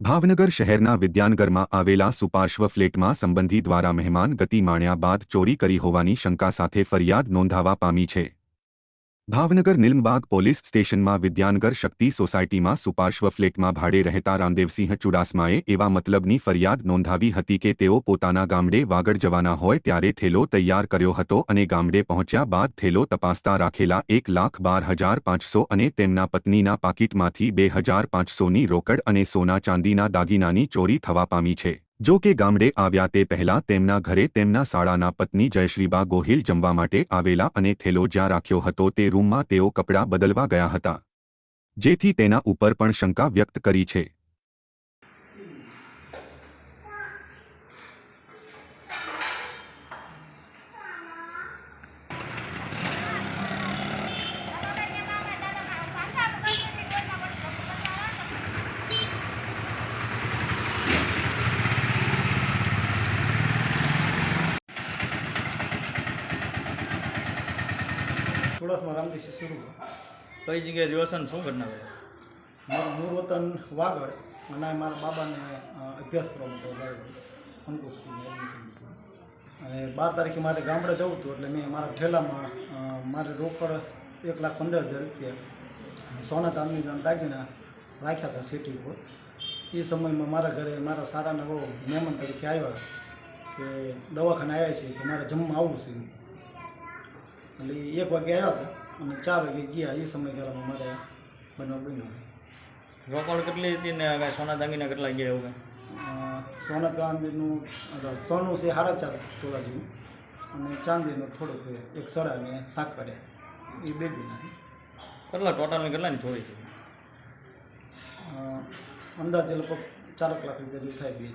ભાવનગર શહેરના વિદ્યાનગરમાં આવેલા સુપાર્શ્વ ફ્લેટમાં સંબંધી દ્વારા મહેમાન ગતિ માણ્યા બાદ ચોરી કરી હોવાની શંકા સાથે ફરિયાદ નોંધાવા પામી છે. ભાવનગર નિલમબાગ પોલીસ સ્ટેશનમાં વિદ્યાનગર શક્તિ સોસાયટીમાં સુપાર્શ્વ ફ્લેટમાં ભાડે રહેતા રામદેવસિંહ ચુડાસમાએ એવા મતલબની ફરિયાદ નોંધાવી હતી કે તેઓ પોતાના ગામડે વાગડ જવાના હોય ત્યારે થેલો તૈયાર કર્યો હતો અને ગામડે પહોંચ્યા બાદ થેલો તપાસતા રાખેલા એક લાખ બાર હજાર પાંચસો અને તેમના પત્નીના પાકીટમાંથી બે હજાર પાંચસોની રોકડ અને સોના ચાંદીના દાગીનાની ચોરી થવા પામી છે. જો કે ગામડે આવ્યા તે પહેલા તેમના ઘરે તેમના શાળાના પત્ની જયશ્રીબા ગોહિલ જમવા માટે આવેલા અને થેલો જ્યાં રાખ્યો હતો તે રૂમમાં તેઓ કપડાં બદલવા ગયા હતા. જેથી તેના ઉપર પણ શંકા વ્યક્ત કરી છે. ચોડાસમાં રામદેશી શરૂ. કઈ જગ્યાએ રહ્યો છો ને? શું ઘટના? મારું મૂળ વતન વાગડ અને મારા બાબાને અભ્યાસ કરવા માટે લાવ્યો અંકુશ અને બાર તારીખે મારે ગામડે જવું હતું એટલે મેં મારા ઠેલામાં મારે રોકડ એક લાખ પંદર હજાર રૂપિયા સોના ચાંદની ચાંદીના દાગીના રાખ્યા હતા સિટી ઉપર. એ સમયમાં મારા ઘરે મારા સારાના બહુ મહેમાન તરીકે આવ્યા કે દવાખાને આવ્યા છે કે મારે જમવા આવવું છે. એટલે એક વાગે આવ્યા હતા અને ચાર વાગે ગયા એ સમયગાળામાં મારે બનાવ બન્યો રોકડ કેટલી હતી ને કાંઈ સોના દાંગીના કેટલા ગયા એવું કાંઈ? સોના ચાંદીનું સોનું છે સાડા ચાર તોલા જેવું અને ચાંદીનું થોડુંક એક સડા ને શાક પાડ્યા એ બે દિન કેટલા ટોટલની કેટલાની ચોરી છે? અંદાજે લગભગ ચાર લાખ રૂપિયા જેવું થાય બે